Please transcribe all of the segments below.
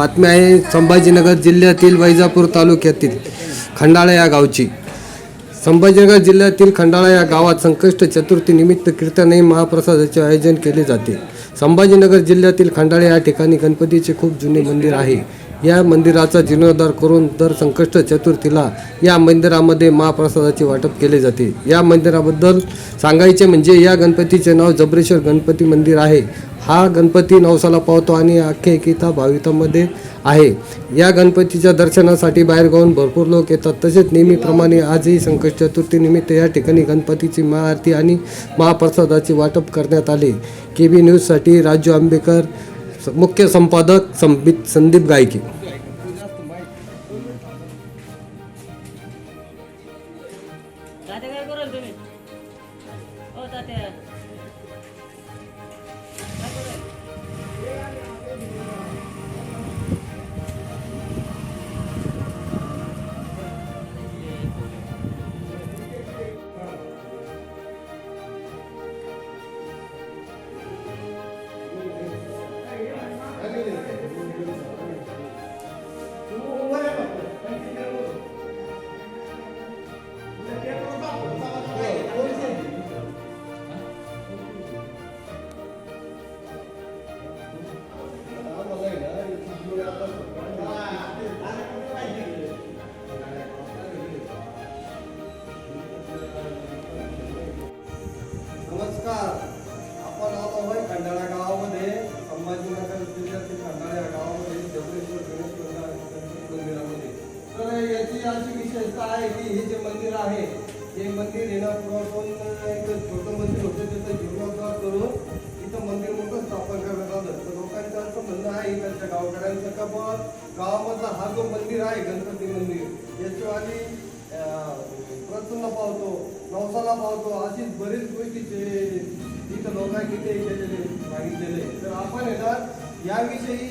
बातमी आहे संभाजीनगर जिल्ह्यातील वैजापूर तालुक्यातील खंडाळा या गावची. संभाजीनगर जिल्ह्यातील खंडाळा या गावात संकष्ट चतुर्थी निमित्त कीर्तनही महाप्रसादाचे आयोजन केले जाते. संभाजीनगर जिल्ह्यातील खंडाळा या ठिकाणी गणपतीचे खूप जुने मंदिर आहे. या मंदिराचा जीर्णोद्धार करून दर संकष्ट चतुर्थीला या मंदिरामध्ये महाप्रसादाचे वाटप केले जाते. या मंदिराबद्दल सांगायचे म्हणजे या गणपतीचे नाव जबरेश्वर गणपती मंदिर आहे. हा गणपती नवसाला पावतो आणि आख्यायकिता भावितामध्ये आहे. या गणपतीच्या दर्शनासाठी बाहेरगावून भरपूर लोक येतात. तसेच नेहमीप्रमाणे आजही संकष्ट चतुर्थीनिमित्त या ठिकाणी गणपतीची महाआरती आणि महाप्रसादाचे वाटप करण्यात आले. के बी न्यूजसाठी राजू आंबेकर मुख्य संपादक संदीप गायकी। आहे की हे जे मंदिर आहे हे मंदिर येण्यापूर्वापासून एक छोटं मंदिर होतं त्याचा जीर्णोद्धार करून इथं मंदिर मोठं स्थापन करण्यात आलं. तर लोकांचं असं म्हणणं आहे इकडच्या गावकऱ्यांचं का बुवा गावामधला हा जो मंदिर आहे गणपती मंदिर याच्यावाली आधी प्रसन्न पावतो नवसाला पावतो अशीच बरीच गोष्टीचे इथं लोकांनी ते केलेले सांगितलेले तर आपण येणार याविषयी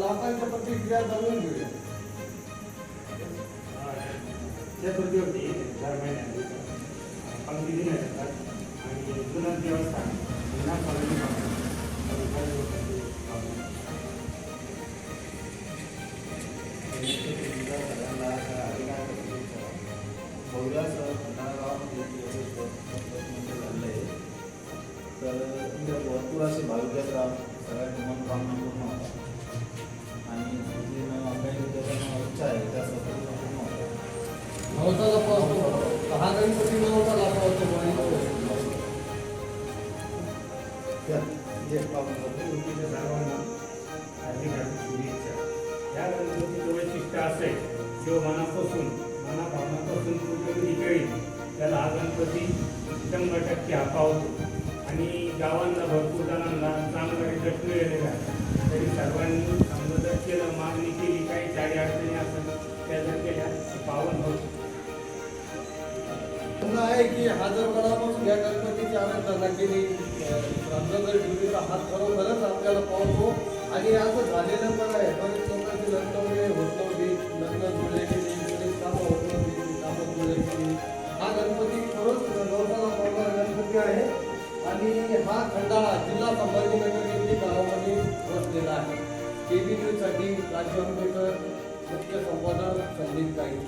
लोकांच्या प्रतिक्रिया जाणून घेऊया. चतुर्थी होती दर महिन्याने पंक्ती दिल्या जातात आणि जुनं देवस्थान जुना कॉलनी तर इथे भरपूर या, जे सर्वांना हार्दिक हार्दिक शुभेच्छा या गणपतीचं वैशिष्ट्य असे जो मनापासून मनाभावनापासून कळेल त्याला हा गणपती शंभर टक्के पावतो आणि गावांना भरपूर जणांना चांगला रिझल्ट मिळेल म्हणणं आहे की हजार मनापासून या गणपतीची आराधना केली समजा जर ठेवली हात खरोखरच आपल्याला पावतो आणि असं झालेलं पण आहे. बरेच लोकांची लग्न वगैरे होत नव्हती. लग्न जुळले गेली. बरेच कामं होत नव्हती. कामं जुळले गेली. हा गणपती खरंच गवताला पावणारा गणपती आहे. आणि हा खंडाळा जिल्हा संभाजीनगर येथील गावामध्ये बसलेला आहे. के बी न्यूजसाठी राजू आंबेकर मुख्य संपादक संदीप गाई